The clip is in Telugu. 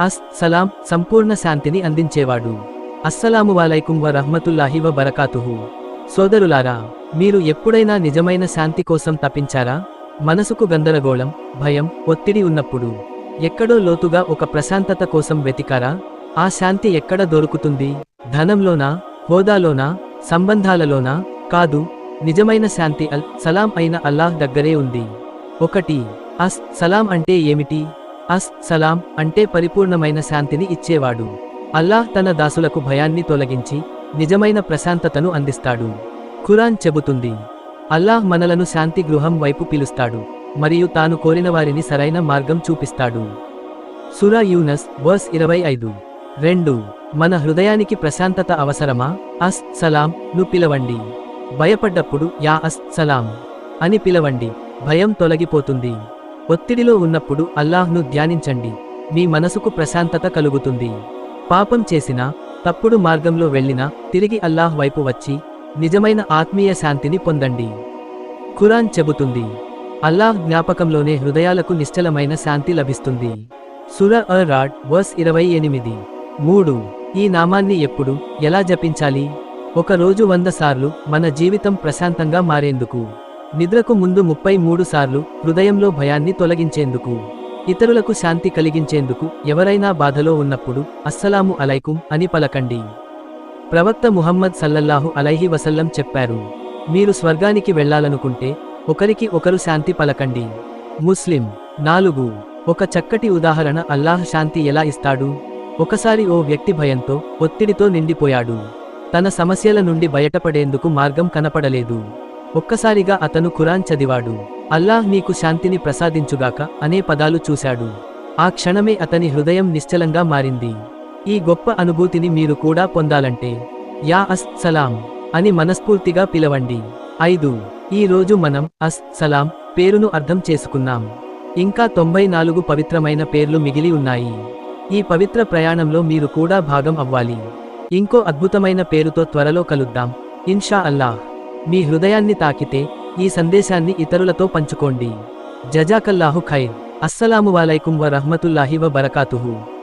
అస్ సలాం సంపూర్ణ శాంతిని అందించేవాడు. అస్సలాము వాలైకుం వ రహ్మతుల్లాహి వ బరకాతుహు సోదరులారా మీరు ఎప్పుడైనా నిజమైన శాంతి కోసం తప్పించారా మనసుకు గందరగోళం భయం ఒత్తిడి ఉన్నప్పుడు ఎక్కడో లోతుగా ఒక ప్రశాంతత కోసం వెతికారా? ఆ శాంతి ఎక్కడ దొరుకుతుంది? ధనంలోనా హోదాలోనా సంబంధాలలోనా? కాదు నిజమైన శాంతి అల్ సలాం అయిన అల్లాహ్ దగ్గరే ఉంది. ఒకటి అస్ సలాం అంటే ఏమిటి? అస్ సలాం అంటే పరిపూర్ణమైన శాంతిని ఇచ్చేవాడు. అల్లాహ్ తన దాసులకు భయాన్ని తొలగించి నిజమైన ప్రశాంతతను అందిస్తాడు. ఖురాన్ చెబుతుంది అల్లాహ్ మనలను శాంతి గృహం వైపు పిలుస్తాడు మరియు తాను కోరిన వారిని సరైన మార్గం చూపిస్తాడు. సురా యూనస్ వర్స్ ఇరవై ఐదు. రెండు మన హృదయానికి ప్రశాంతత అవసరమా? అస్ సలాం ను పిలవండి. భయపడ్డప్పుడు యా అస్ సలాం అని పిలవండి భయం తొలగిపోతుంది. ఒత్తిడిలో ఉన్నప్పుడు అల్లాహ్ను ధ్యానించండి. మీ మనసుకు ప్రశాంతత కలుగుతుంది. పాపం చేసినా తప్పుడు మార్గంలో వెళ్ళినా తిరిగి అల్లాహ్ వైపు వచ్చి నిజమైన ఆత్మీయ శాంతిని పొందండి. ఖురాన్ చెబుతుంది. అల్లాహ్ జ్ఞాపకంలోనే హృదయాలకు నిశ్చలమైన శాంతి లభిస్తుంది. సుర అ రాడ్ వర్స్ ఇరవై ఎనిమిది. మూడు. ఈ నామాన్ని ఎప్పుడు ఎలా జపించాలి? ఒక రోజు వంద సార్లు మన జీవితం ప్రశాంతంగా మారేందుకు. నిద్రకు ముందు ముప్పై మూడు సార్లు హృదయంలో భయాన్ని తొలగించేందుకు ఇతరులకు శాంతి కలిగించేందుకు ఎవరైనా బాధలో ఉన్నప్పుడు అస్సలాము అలైకుం అని పలకండి. ప్రవక్త ముహమ్మద్ సల్లల్లాహు అలైహి వసల్లం చెప్పారు మీరు స్వర్గానికి వెళ్ళాలనుకుంటే ఒకరికి ఒకరు శాంతి పలకండి. ముస్లిం నాలుగు ఒక చక్కటి ఉదాహరణ అల్లాహ్ శాంతి ఎలా ఇస్తాడు? ఒకసారి ఓ వ్యక్తి భయంతో ఒత్తిడితో నిండిపోయాడు. తన సమస్యల నుండి బయటపడేందుకు మార్గం కనపడలేదు. ఒక్కసారిగా అతను ఖురాన్ చదివాడు. అల్లాహ్ నీకు శాంతిని ప్రసాదించుగాక అనే పదాలు చూశాడు. ఆ క్షణమే అతని హృదయం నిశ్చలంగా మారింది. ఈ గొప్ప అనుభూతిని మీరు కూడా పొందాలంటే యా అస్ సలాం అని మనస్ఫూర్తిగా పిలవండి. ఐదు. ఈ రోజు మనం అస్ సలాం పేరును అర్థం చేసుకున్నాం. ఇంకా తొంభై నాలుగు పవిత్రమైన పేర్లు మిగిలి ఉన్నాయి. ఈ పవిత్ర ప్రయాణంలో మీరు కూడా భాగం అవ్వాలి. ఇంకో అద్భుతమైన పేరుతో త్వరలో కలుద్దాం. ఇన్షా అల్లాహ్. మీ హృదయాన్ని తాకితే ఈ సందేశాన్ని ఇతరులతో పంచుకోండి. జజాకల్లాహు ఖైర్. అస్సలాము వాలైకుం వ రహ్మతుల్లాహి వ బరకాతుహు